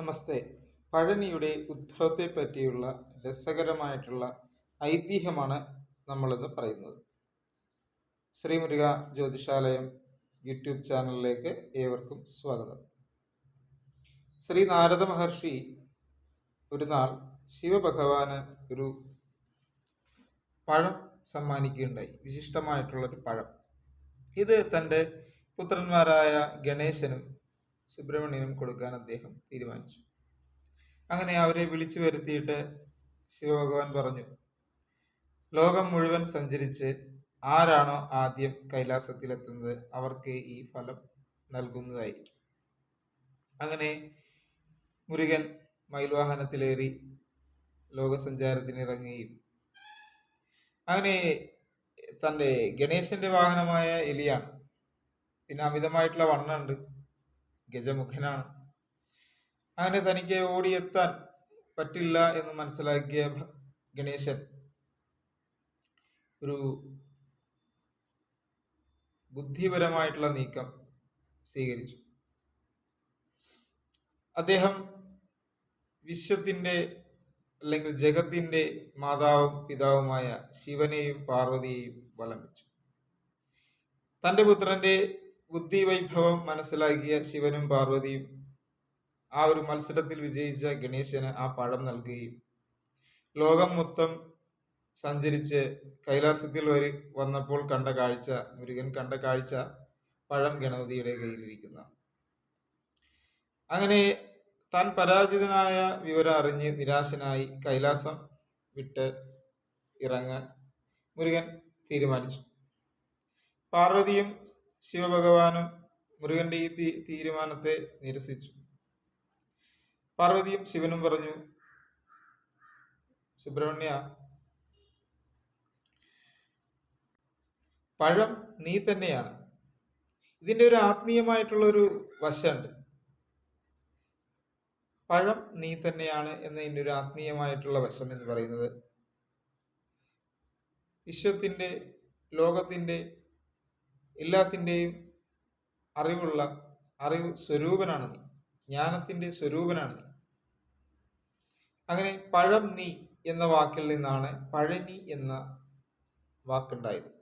നമസ്തേ. പഴനിയുടെ ഉദ്ഭവത്തെ പറ്റിയുള്ള രസകരമായിട്ടുള്ള ഐതിഹ്യമാണ് നമ്മളിന്ന് പറയുന്നത്. ശ്രീമുരുക ജ്യോതിഷാലയം യൂട്യൂബ് ചാനലിലേക്ക് ഏവർക്കും സ്വാഗതം. ശ്രീ നാരദ മഹർഷി ഒരു നാൾ ശിവഭഗവാന് ഒരു പഴം സമ്മാനിക്കുകയുണ്ടായി. വിശിഷ്ടമായിട്ടുള്ളൊരു പഴം. ഇത് തന്റെ പുത്രന്മാരായ ഗണേശനും സുബ്രഹ്മണ്യനും കൊടുക്കാൻ അദ്ദേഹം തീരുമാനിച്ചു. അങ്ങനെ അവരെ വിളിച്ചു വരുത്തിയിട്ട് ശിവഭഗവാൻ പറഞ്ഞു ലോകം മുഴുവൻ സഞ്ചരിച്ച് ആരാണോ ആദ്യം കൈലാസത്തിലെത്തുന്നത് അവർക്ക് ഈ ഫലം നൽകുന്നതായിരിക്കും. അങ്ങനെ മുരുകൻ മയിൽവാഹനത്തിലേറി ലോകസഞ്ചാരത്തിനിറങ്ങുകയും അങ്ങനെ തന്റെ ഗണേശന്റെ വാഹനമായ എലിയാണ്. പിന്നെ അമിതമായിട്ടുള്ള വണ്ണമുണ്ട്. ഗജമുഖനാണ്. അങ്ങനെ തനിക്ക് ഓടിയെത്താൻ പറ്റില്ല എന്ന് മനസ്സിലാക്കിയ ഗണേശൻ ഒരു ബുദ്ധിപരമായിട്ടുള്ള നീക്കം സ്വീകരിച്ചു. അദ്ദേഹം വിശ്വത്തിന്റെ അല്ലെങ്കിൽ ജഗത്തിന്റെ മാതാവും പിതാവുമായ ശിവനെയും പാർവതിയെയും വലം വെച്ചു തന്റെ പുത്രന്റെ ബുദ്ധി വൈഭവം മനസ്സിലാക്കിയ ശിവനും പാർവതിയും ആ ഒരു മത്സരത്തിൽ വിജയിച്ച ഗണേശന് ആ പഴം നൽകുകയും. ലോകം മൊത്തം സഞ്ചരിച്ച് കൈലാസത്തിൽ വരെ വന്നപ്പോൾ കണ്ട കാഴ്ച മുരുകൻ കണ്ട കാഴ്ച പഴം ഗണപതിയുടെ കയ്യിലിരിക്കുന്ന. അങ്ങനെ താൻ പരാജിതനായ വിവരം അറിഞ്ഞ് നിരാശനായി കൈലാസം വിട്ട് ഇറങ്ങാൻ മുരുകൻ തീരുമാനിച്ചു. പാർവതിയും ശിവഭഗവാനും മുരുകന്റെ ഈ തീരുമാനത്തെ നിരസിച്ചു. പാർവതിയും ശിവനും പറഞ്ഞു സുബ്രഹ്മണ്യ പഴം നീ തന്നെയാണ്. ഇതിന്റെ ഒരു ആത്മീയമായിട്ടുള്ള ഒരു വശമുണ്ട്. പഴം നീ തന്നെയാണ് എന്നതിന്റെ ഒരു ആത്മീയമായിട്ടുള്ള വശം എന്ന് പറയുന്നത്. വിശ്വത്തിന്റെ ലോകത്തിന്റെ എല്ലാത്തിന്റെയും അറിവുള്ള അറിവ് സ്വരൂപനാണ് നീ ജ്ഞാനത്തിന്റെ സ്വരൂപനാണ് നീ അങ്ങനെ പഴം നീ എന്ന വാക്കിൽ നിന്നാണ് പഴനി എന്ന വാക്കുണ്ടായത്.